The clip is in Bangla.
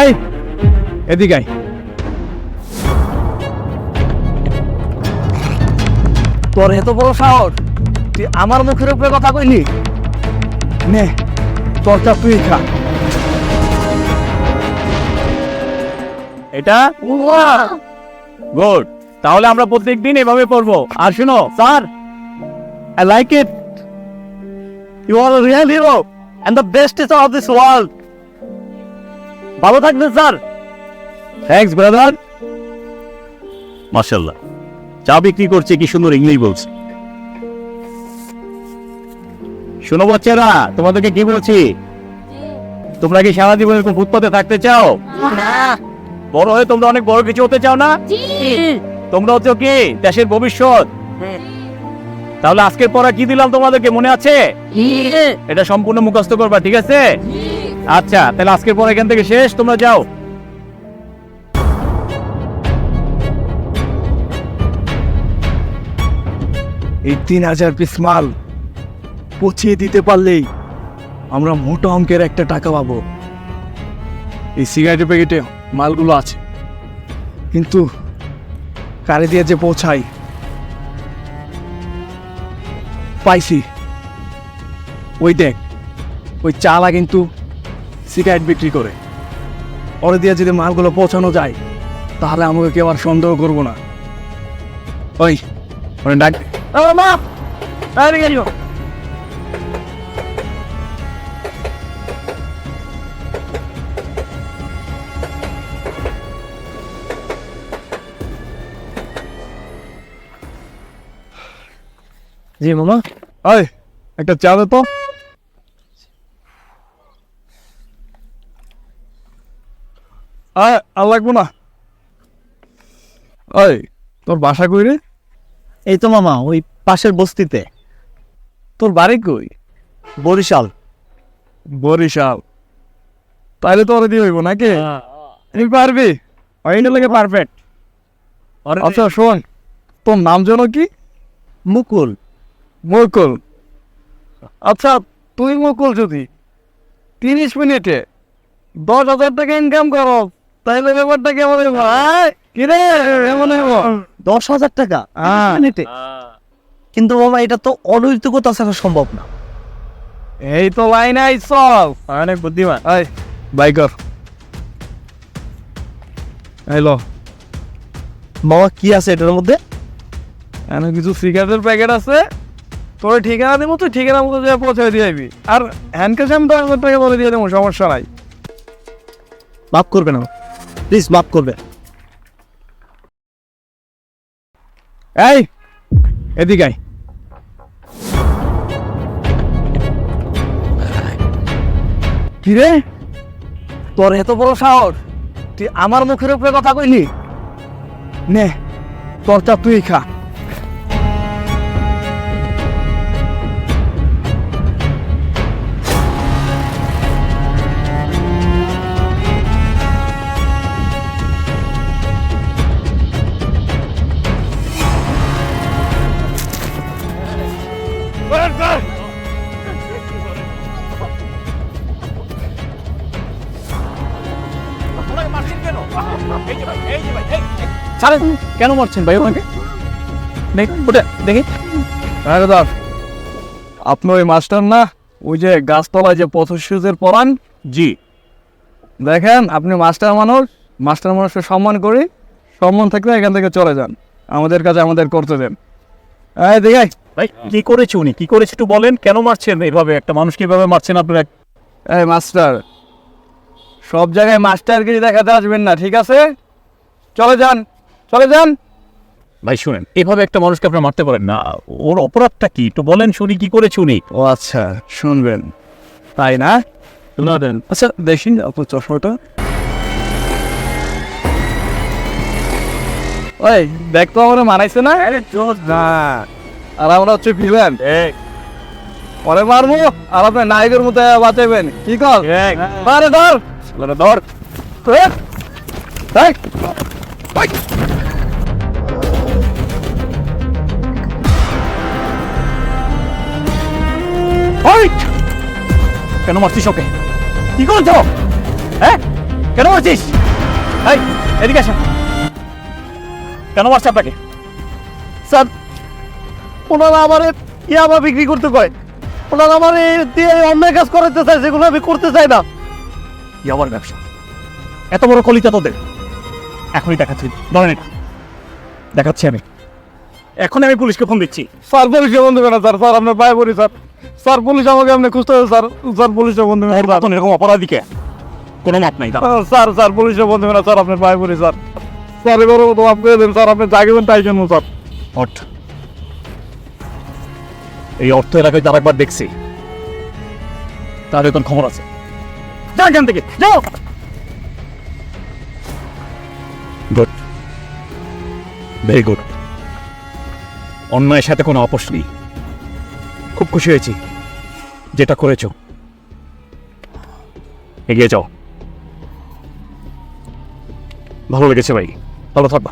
এই এদিকে। তোর এত বড় সাহস? তুই আমার মুখের উপরে কথা কইলি? নে তোরটা তুই খা। এটা? গুড। তাহলে আমরা প্রত্যেকদিন এভাবে পড়ব। আর শুনো sir I like it you are real hero and the best of this world ভালো থাকবেন স্যার। থ্যাঙ্কস ব্রাদার মাশাল্লাহ চা বিক্রি করছে কি সুন্দর ইংলিশ বলছে। শোনো বাচ্চারা তোমাদেরকে কি বলছি? তোমরা কি সারা জীবন এরকম ফুটপাতে থাকতে চাও? বড় হয়ে তোমরা অনেক বড় কিছু হতে চাও না? তোমরা হচ্ছে কি দেশের ভবিষ্যৎ? তাহলে আজকের পড়া কি দিলাম তোমাদেরকে মনে আছে? এটা সম্পূর্ণ মুখস্থ করবা ঠিক আছে? আচ্ছা তাহলে আজকের পর এখান থেকে শেষ, তোমরা যাও। এই তিন হাজার পিস মাল পচিয়ে দিতে পারলেই আমরা মোটা অঙ্কের একটা টাকা পাবো। এই সিগারেটের প্যাকেটে মালগুলো আছে। কিন্তু কারে দিয়ে যে পৌঁছাই? পাইছি। ওই দেখ, ওই চালা কিন্তু সিগারেট বিক্রি করে। ওরে দিয়ে যদি মালগুলো পৌঁছানো যায় তাহলে আমাকে কেউ আর সন্দেহ করব না। ওই ওরে ডাক। মা! জি মামা। ওই একটা চা দে তো। আয় আর লাগবো না। ওই তোর বাসা কই রে? এই তো মামা ওই পাশের বস্তিতে। তোর বাড়ি কই? বরিশাল। বরিশাল। তাইলে তো ওরে দিয়ে হইব নাকি? তুই পারবি? ওইটা লাগে পারফেক্ট আচ্ছা শোন তোর নাম যেন কি? মুকুল। মুকুল। আচ্ছা তুই মুকুল যদি তিরিশ মিনিটে দশ হাজার টাকা ইনকাম করো তাইলে ব্যাপারটা কেমন আয়? কিরে এমন দশ হাজার টাকা। মিনিটে কিন্তু মামা এটা তো অনৈতিকতা ছাড়া সম্ভব না। এই তো লাইন আই সব অনেক বুদ্ধিমান আয় বাইকর হ্যালো মামা কি আছে এটার মধ্যে? এখানে কিছু সিগারেটের প্যাকেট আছে। তোর ঠিকানা দিব তুই ঠিকানা মতো যা পৌঁছে দিয়ে দিবি আর হ্যান্ডকাশ আমি দশ হাজার টাকা বলে দিয়ে দেবো সমস্যা নাই। মাফ করবে না প্লিজ মাফ করবে। এই, এদিকে আয়। কি রে? তোর এত বড় সাহস, তুই আমার মুখের উপরে কথা কইলি? নে তোরটা তুই খা। ছাড়েন কেন মারছেন ভাই ওনাকে ওটা দেখি। আরে আপনি ওই মাস্টার না? ওই যে গাছতলায় যে পথশিউজের পড়ান জি। দেখেন আপনি মাস্টার মানুষ। মাস্টার মানুষকে সম্মান করি। সম্মান থাকলে এখান থেকে চলে যান। আমাদের কাছে আমাদের করতে দেন। এই দেখাই ভাই কি করেছে উনি? কি করেছে একটু বলেন কেন মারছেন এইভাবে একটা মানুষ কীভাবে মারছেন আপনারা? এই মাস্টার সব জায়গায় মাস্টারগিরি দেখাতে আসবেন না ঠিক আছে? চলে যান চলে যান। ভাই শুনেন এভাবে একটা মানুষকে আপনারা মারতে পারেন না। ওর অপরাধটা কি? একটু বলেন শুনি কি করেছে উনি? ও আচ্ছা শুনবেন। তাই না? শোনা দেন। আচ্ছা দেখি আপনার চশমাটা। ওই দেখ তো আমরা মানাইছে না? না আর আমরা হচ্ছে ভিলেন। পরে মারবো আর আপনার নায়কের মতো বাঁচাবেন। কি কর? আরে ধর ধর। কেন মারছিস ওকে? কি করছ? হ্যাঁ কেন মারছিস? এই এদিকে আসেন কেন মারছে আপনাকে? স্যার ওনারা আমার ইয়াবা বিক্রি করতে কয়। ওনারা আমার দিয়ে অন্যায় কাজ করাতে চায় যেগুলো আমি করতে চাই না। ইয়াবার ব্যবসা। এত বড় কলিতা তোদের। এখনই দেখাচ্ছি। ধরেন এটা। দেখাচ্ছি আমি। এখন আমি পুলিশকে ফোন দিচ্ছি। স্যার পুলিশে বন্ধ করে স্যার। স্যার আপনার পায়ে পড়ি স্যার। স্যার পুলিশ আমাকে আপনি খুঁজতে হবে স্যার। স্যার পুলিশে ওর মতন এরকম অপরাধীকে কোনো মাপ নাই। স্যার স্যার পুলিশে বন্ধ করে স্যার। আপনার পায়ে পড়ি স্যার। স্যার এবার তো করে দেন স্যার। আপনি জাগিবেন তাই জন্য স্যার। অর্থ এই অর্থ এলাকায় তার একবার দেখছি তার এখন খবর আছে। যা এখান থেকে, যাও! গুড ভেরি গুড অন্যায়ের সাথে কোনো আপোষ নেই। খুব খুশি হয়েছি যেটা করেছ। এগিয়ে যাও। ভালো লেগেছে ভাই। ভালো থাকবা।